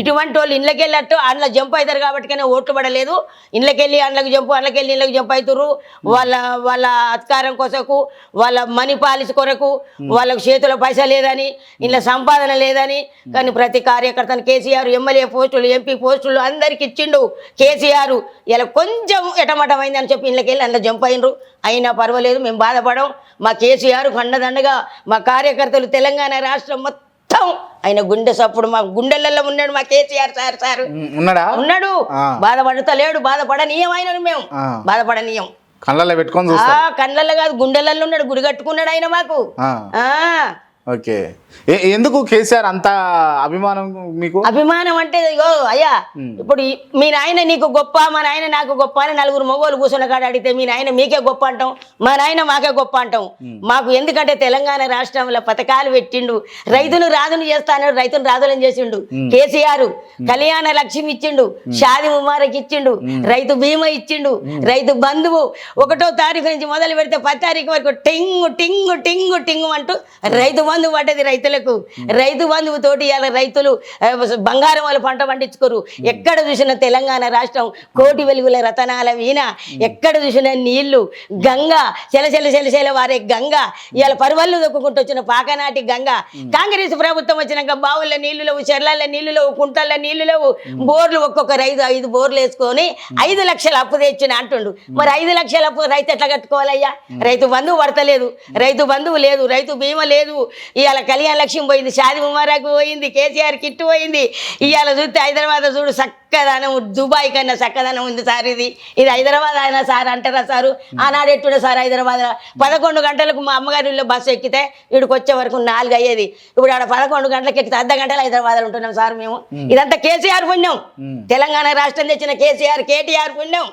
ఇటువంటి వాళ్ళు ఇళ్ళకి వెళ్ళట్టు అందులో జంప్ అవుతారు కాబట్టి ఓట్లు పడలేదు. ఇళ్ళకి వెళ్ళి అందులోకి జంపు అందులోకి వెళ్ళి ఇళ్ళకి జంప్ అవుతారు వాళ్ళ వాళ్ళ అధికారం కొరకు వాళ్ళ మనీ పాలసీ కొరకు వాళ్ళకు చేతిలో పైసా లేదని ఇంట్లో సంపాదన లేదని కానీ ప్రతి కార్యకర్తను కేసీఆర్ ఎమ్మెల్యే పోస్టులు ఎంపీ పోస్టులు అందరికి ఇచ్చిండు కేసీఆర్. ఇలా కొంచెం ఎటమటమైంది అని చెప్పి ఇళ్ళకి వెళ్ళి అందులో జంప్ అయినరు. అయినా పర్వాలేదు మేము బాధపడం మా కేసీఆర్ కండదండగా మా కార్యకర్తలు తెలంగాణ రాష్ట్రం మొత్తం ఆయన గుండె సప్పుడు మా గుండెలలో ఉన్నాడు మా కేసీఆర్ సార్ సార్. ఉన్నాడా? ఉన్నాడు. ఆ. బాధపడతలేడు బాధపడనీయం ఆయన మేము. బాధపడనీయం. కళ్ళల్లో పెట్టుకొని కళ్ళల్లో కాదు గుండెలలో ఉన్నాడు గుడి కట్టుకున్నాడు ఆయన మాకు. ఓకే. ఎందుకు కేసీఆర్ అంత అభిమానం మీకు? అభిమానం అంటే ఇగో అయ్యా ఇప్పుడు మీ నాయన నీకు గొప్ప మా నాయన నాకు గొప్ప అని నలుగురు మగోళ్ళు కూర్చున్న కాడ అడిగితే మీ నాయన మీకే గొప్ప అంటాం మా నాయన మాకే గొప్ప అంటాం. మాకు ఎందుకంటే తెలంగాణ రాష్ట్రంలో పథకాలు పెట్టిండు రైతును రాజును చేస్తాను రైతును రాజులను చేసిండు. కేసీఆర్ కళ్యాణ లక్ష్మి ఇచ్చిండు షాది ముబారక్ ఇచ్చిండు రైతు బీమా ఇచ్చిండు రైతు బంధువు ఒకటో తారీఖు నుంచి మొదలు పెడితే పది తారీఖు వరకు టింగు టింగు టింగు టింగు అంటూ రైతు బంధువు పడ్డది రైతులకు. రైతు బంధువు తోటి ఇవాళ రైతులు బంగారం వాళ్ళు పంట పండించుకోరు. ఎక్కడ చూసిన తెలంగాణ రాష్ట్రం కోటి వెలుగుల రతనాల వీణ. ఎక్కడ చూసిన నీళ్ళు గంగ చెలచెల చెలచెల వారే గంగ. ఇవాళ పరువళ్ళు దొక్కుంటూ వచ్చిన పాకనాటి గంగ. కాంగ్రెస్ ప్రభుత్వం వచ్చినాక బావుల్లో నీళ్ళు లేవు చెర్లల్లో నీళ్ళు లేవు కుంటల్లో నీళ్ళు లేవు. బోర్లు ఒక్కొక్క రైతు ఐదు బోర్లు వేసుకొని ఐదు లక్షల అప్పు తెచ్చిన అంటుండు. మరి ఐదు లక్షల అప్పు రైతు ఎట్లా కట్టుకోవాలయ్యా? రైతు బంధువు పడతలేదు. రైతు బంధువు లేదు రైతు బీమా లేదు. ఇవాళ కళ్యాణ లక్ష్యం పోయింది షాది ముబారక్ పోయింది కేసీఆర్ కిట్టు పోయింది. ఇవాళ చూస్తే హైదరాబాద్ చూడు చక్కదనం దుబాయ్ కన్నా చక్కదనం ఉంది సార్ ఇది. ఇది హైదరాబాద్ అయినా సార్ అంటారా సారు? ఆనాడు ఎట్టుడే సార్ హైదరాబాద్ పదకొండు గంటలకు మా అమ్మగారి బస్సు ఎక్కితే ఇక్కడికి వచ్చే వరకు నాలుగు అయ్యేది. ఇప్పుడు ఆడ పదకొండు గంటలకు ఎక్కితే అర్ధ గంటలు హైదరాబాద్ ఉంటున్నాం సార్ మేము. ఇదంతా కేసీఆర్ పుణ్యం. తెలంగాణ రాష్ట్రం తెచ్చిన కేసీఆర్ కేటీఆర్ పుణ్యం.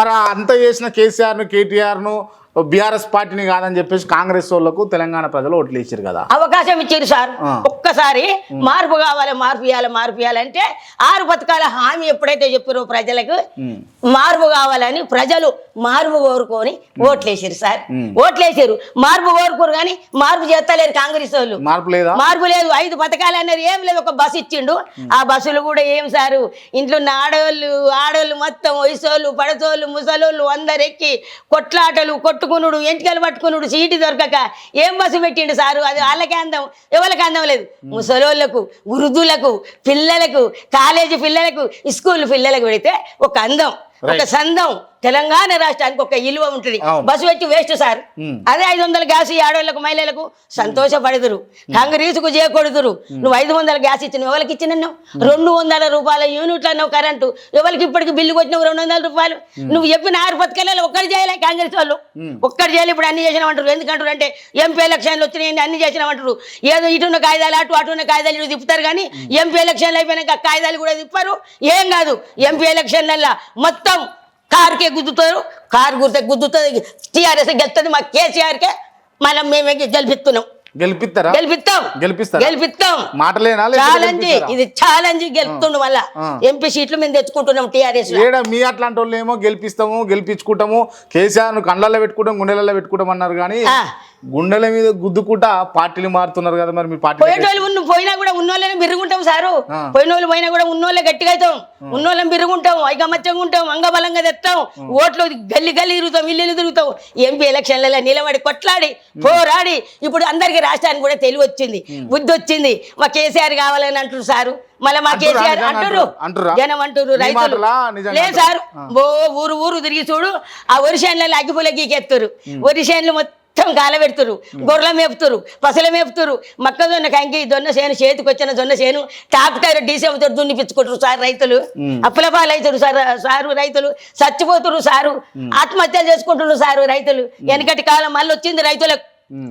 మరి అంత చేసిన కేసీఆర్ను కేటీఆర్ను బీఆర్ఎస్ పార్టీని కాదని చెప్పేసి కాంగ్రెస్ వాళ్ళకు తెలంగాణ ప్రజలు ఓట్లు వేసారు కదా. అవకాశం ఇచ్చారు సార్. ఒక్కసారి మార్పు కావాలి మార్పు ఇవ్వాలి మార్పు ఇవ్వాలంటే ఆరు పథకాల హామీ ఎప్పుడైతే చెప్పారో ప్రజలకు మార్పు కావాలని ప్రజలు మార్పు కోరుకొని ఓట్లేసారు సార్. ఓట్లేసారు మార్పు కోరుకోరు కానీ మార్పు చేస్తలేరు కాంగ్రెస్ వాళ్ళు. మార్పు లేదా? మార్పు లేదు. ఐదు పథకాలు అన్నారు ఏం లేదు ఒక బస్సు ఇచ్చిండు. ఆ బస్సులు కూడా ఏం సారు? ఇంట్లో ఉన్న ఆడవాళ్ళు ఆడవాళ్ళు మొత్తం వయసోళ్ళు పడసోళ్ళు ముసలోళ్ళు అందరు ఎక్కి కొట్లాటలు కొట్టుకునుడు ఎంటికలు పట్టుకునుడు సీటు దొరకక ఏం బస్సు పెట్టిండు సారు? అది వాళ్ళకే అందం ఎవరికి అందం లేదు. ముసలోళ్ళకు వృద్ధులకు పిల్లలకు కాలేజీ పిల్లలకు స్కూల్ పిల్లలకు పెడితే ఒక అందం. ఒక సందం తెలంగాణ రాష్ట్రానికి ఒక ఇలువ ఉంటుంది. బస్సు పెట్టి వేస్ట్ సార్. ఉమ్. అదే ఐదు వందల గ్యాస్ ఈ ఆడవాళ్ళకు మహిళలకు సంతోషపడదురు. కాంగ్రెస్కు చేయకూడదురు నువ్వు ఐదు వందల గ్యాస్ ఇచ్చినావు ఎవరికి ఇచ్చినావు రెండు వందల రూపాయల యూనిట్లు అన్నావు కరెంటు. ఎవరికి ఇప్పటికి బిల్లు కొట్టినావు రెండు వందల రూపాయలు? నువ్వు చెప్పిన ఆరు పథకాలలో ఒక్కటి చేయలే కాంగ్రెస్ వాళ్ళు. ఒక్కటి చేయాలి ఇప్పుడు అన్ని చేసినామంటారు. ఎందుకంటారు అంటే ఎంపీ ఎలక్షన్లు వచ్చినాయి అన్ని చేసినామంటారు. ఏదో ఇటున్న కాగితాలు అటు అటున్న కాగితాలు ఇటు తిప్పుతారు కానీ ఎంపీ ఎలక్షన్లు అయిపోయినాక కాగితాలు కూడా తిప్పారు. ఏం కాదు ఎంపీ ఎలక్షన్లల్లో మొత్తం కారుకే గుద్దుతారు కారు గుర్తే గుద్దుతుంది టీఆర్ఎస్ గెలుస్తుంది మా కేసీఆర్కే మనం మేమే గెలిపిస్తున్నాం. గెలిపిస్తారా? గెలిపిస్తాం. గెలిపిస్తారా? గెలిపిస్తాం. మాటలేనా ఛాలెంజ్? ఇది ఛాలెంజ్ గెలుపుతుండు మళ్ళా. ఆ. ఎంపీ సీట్లు మేము తెచ్చుకుంటున్నాం టీఆర్ఎస్ ఏడ మీ అట్లాంటి వాళ్ళు ఏమో గెలిపిస్తాము గెలిపించుకుంటాము. కేసీఆర్ను కళ్ళల్లో పెట్టుకుంటాం గుండెలలో పెట్టుకుంటాం అన్నారు కానీ. గుండెల మీద గుద్దుకుంటా పార్టీలు మారుతున్నారు కదా మరి మీ పార్టీ పోయినా కూడా సారు. పోయిన వాళ్ళు పోయినా కూడా ఉన్నోళ్ళే గట్టిగా అవుతాం. ఉన్నోళ్ళని బిరుగుంటాం ఐకమత్యంగా ఉంటాం అంగబలంగా తెస్తాం ఓట్లు గల్లి గల్లి తిరుగుతాం ఇల్లు తిరుగుతాం. ఎంపీ ఎలక్షన్లలో నిలబడి కొట్లాడి పోరాడి ఇప్పుడు అందరికి రాష్ట్రానికి కూడా తెలివి వచ్చింది బుద్ధి వచ్చింది. మా కేసీఆర్ కావాలని అంటారు సారు. మళ్ళీ మా? కేసీఆర్ అంటారు? జనం అంటారు రైతులు. లేదు సార్. ఓ ఊరు ఊరు తిరిగి చూడు. ఆ వరిసేన్లలో అగ్గిపుల గీకెత్తురు వరిసేన్లు మొత్తం కాలబెడుతురు గొర్రెల మేపుతురు పసల మేపుతురు మొక్కజొన్న కంకి దొన్న చేను చేతికి వచ్చిన జొన్న చేను ట్రాక్టర్ డీసీఎంతో దున్నిపించుకుంటారు సార్ రైతులు. అప్పుల పాలవుతారు సార్ సారు రైతులు. చచ్చిపోతురు సారు. ఆత్మహత్యలు చేసుకుంటున్నారు సారు రైతులు. వెనకటి కాలం మళ్ళీ వచ్చింది రైతులకు.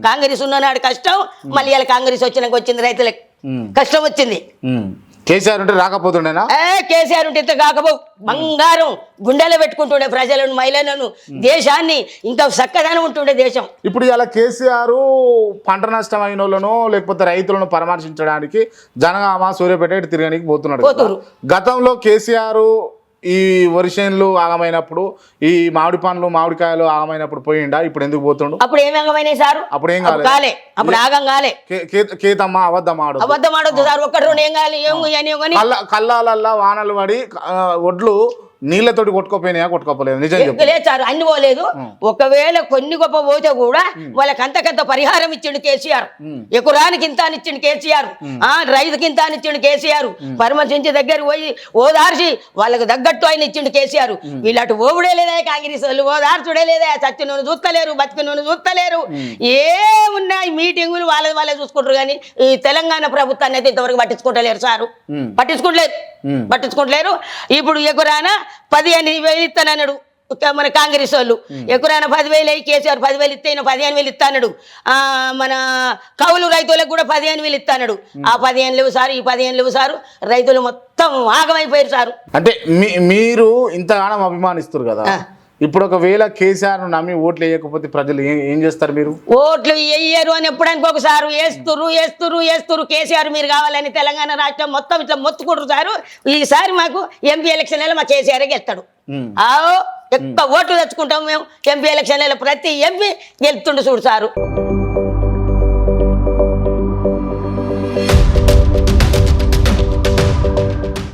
కాంగ్రెస్ ఉన్ననాడు కష్టం మళ్ళీ ఇలా కాంగ్రెస్ వచ్చినాక వచ్చింది రైతులకు. కష్టం వచ్చింది. కేసీఆర్ ఉంటే రాకపోతుండేనా? ఏ కేసీఆర్ ఉంటే ఇంత కాకపో. బంగారం గుండెలో పెట్టుకుంటుండే ప్రజలను మహిళలను దేశాన్ని. ఇంకా చక్కదనం ఉంటుండే దేశం. ఇప్పుడు ఇలా కేసీఆర్ పంట నష్టం అయిన వాళ్ళను లేకపోతే రైతులను పరామర్శించడానికి జనగామ సూర్యాపేట ఇటు తిరగడానికి పోతున్నాడు. గతంలో కేసీఆర్ ఈ వరిసేన్లు ఆగమైనప్పుడు ఈ మామిడి పండ్లు మామిడికాయలు ఆగమైనప్పుడు పోయిండా? ఇప్పుడు ఎందుకు పోతుండు? అప్పుడు ఏం అంగమైనాయి సారు? అప్పుడు ఏం కాలే. అప్పుడు ఆగం కాలే. కేతమ్మ అబద్ధం ఆడు అబద్ధం ఆడొద్దు సార్. ఒక్కటి రెండు ఏం కాలి కళ్ళాలల్లా వానలు పడి ఒడ్లు నీళ్ళతోటి కొట్టుకోపోయినాయా కొట్టుకోపోలేదు? నిజం సార్ అన్ని పోలేదు. ఒకవేళ కొన్ని గొప్ప పోతే కూడా వాళ్ళకి అంతకంత పరిహారం ఇచ్చిండు కేసీఆర్. ఎకరానికి ఇంత అని ఇచ్చిండు కేసీఆర్. ఆ రైతుకి ఇంత అని ఇచ్చిండు కేసీఆర్. పరమశించి దగ్గర పోయి ఓదార్చి వాళ్ళకి తగ్గట్టు ఆయన ఇచ్చిండు కేసీఆర్. వీళ్ళటు ఓవుడే లేదా కాంగ్రెస్ వాళ్ళు ఓదార్చుడే లేదా. చచ్చి నూనె చూస్తలేరు బతికి నూనె చూస్తలేరు. ఏమున్నాయి మీటింగులు వాళ్ళది వాళ్ళే చూసుకుంటారు కానీ ఈ తెలంగాణ ప్రభుత్వాన్ని అయితే ఇంతవరకు పట్టించుకుంటలేరు సారు. ఉమ్. పట్టించుకోవట్లేరు ఇప్పుడు ఎకురాన పదిహేను వేలు ఇస్తానన్నాడు మన కాంగ్రెస్ వాళ్ళు. ఎకురాన పదివేలు అయ్యి కేసీఆర్ పదివేలు ఇస్తే పదిహేను వేలు ఇస్తాడు ఆ మన కౌలు రైతులకు కూడా పదిహేను వేలు ఇస్తాడు ఆ పదిహేను లేవు సార్ ఈ పదిహేను లేవు సారు. రైతులు మొత్తం ఆగమైపోయారు సారు. అంటే మీ- మీరు ఇంతగానం అభిమానిస్తారు కదా. ఇప్పుడు ఒకవేళ కేసీఆర్ నమ్మి ఓట్లు వేయకపోతే ప్రజలు ఏం చేస్తారు మీరు? ఓట్లు వేయరు అని ఎప్పుడైనా ఒకసారి వేస్తురు వేస్తురు వేస్తురు కేసీఆర్ మీరు కావాలని తెలంగాణ రాష్ట్రం మొత్తం ఇట్లా మొత్తుకుంటారు సారు. ఈసారి మాకు ఎంపీ ఎలక్షన్ మా కేసీఆర్ గెలుస్తాడు. ఎక్కువ ఓట్లు తెచ్చుకుంటాం మేము. ఎంపీ ఎలక్షన్లలో ప్రతి ఎంపీ గెలుతుండు చూడు సారు.